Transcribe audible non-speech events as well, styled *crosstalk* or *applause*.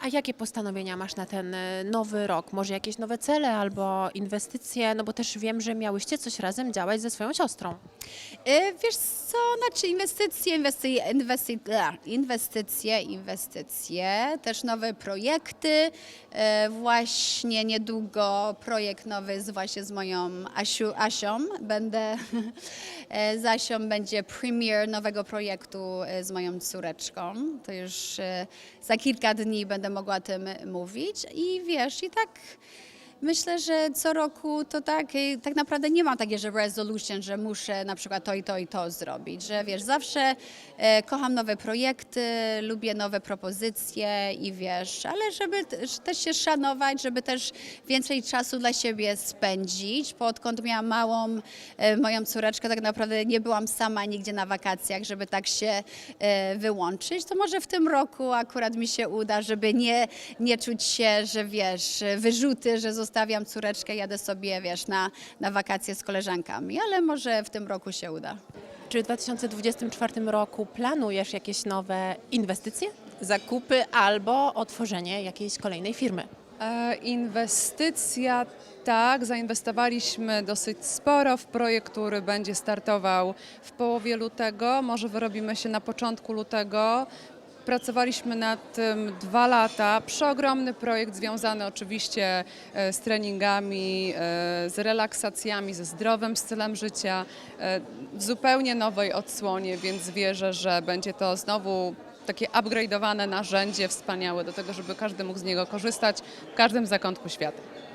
A jakie postanowienia masz na ten e, nowy rok? Może jakieś nowe cele albo inwestycje? No bo też wiem, że miałyście coś razem działać ze swoją siostrą. E, Wiesz co, znaczy inwestycje, inwestycje, inwestycje, inwestycje, inwestycje, też nowe projekty. E, Właśnie niedługo projekt nowy z, właśnie z moją Asiu, Asią. Będę, *laughs* e, z Asią będzie premier nowego projektu e, z moją córeczką. To już e, za kilka dni będę mogła o tym mówić. I wiesz, i tak Myślę, że co roku to tak, tak naprawdę nie mam takie, że resolution, że muszę na przykład to i to i to zrobić, że wiesz, zawsze e, kocham nowe projekty, lubię nowe propozycje i wiesz, ale żeby też się szanować, żeby też więcej czasu dla siebie spędzić, bo odkąd miałam małą e, moją córeczkę, tak naprawdę nie byłam sama nigdzie na wakacjach, żeby tak się e, wyłączyć, to może w tym roku akurat mi się uda, żeby nie, nie czuć się, że wiesz, wyrzuty, że zostawiam córeczkę, jadę sobie, wiesz, na, na wakacje z koleżankami, ale może w tym roku się uda. Czy w 2024 roku planujesz jakieś nowe inwestycje, zakupy albo otworzenie jakiejś kolejnej firmy? E, Inwestycja, tak, zainwestowaliśmy dosyć sporo w projekt, który będzie startował w połowie lutego. Może wyrobimy się na początku lutego. Pracowaliśmy nad tym dwa lata. Przeogromny projekt związany oczywiście e, z treningami, e, z relaksacjami, ze zdrowym stylem życia, e, w zupełnie nowej odsłonie, więc wierzę, że będzie to znowu takie upgrade'owane narzędzie wspaniałe do tego, żeby każdy mógł z niego korzystać w każdym zakątku świata.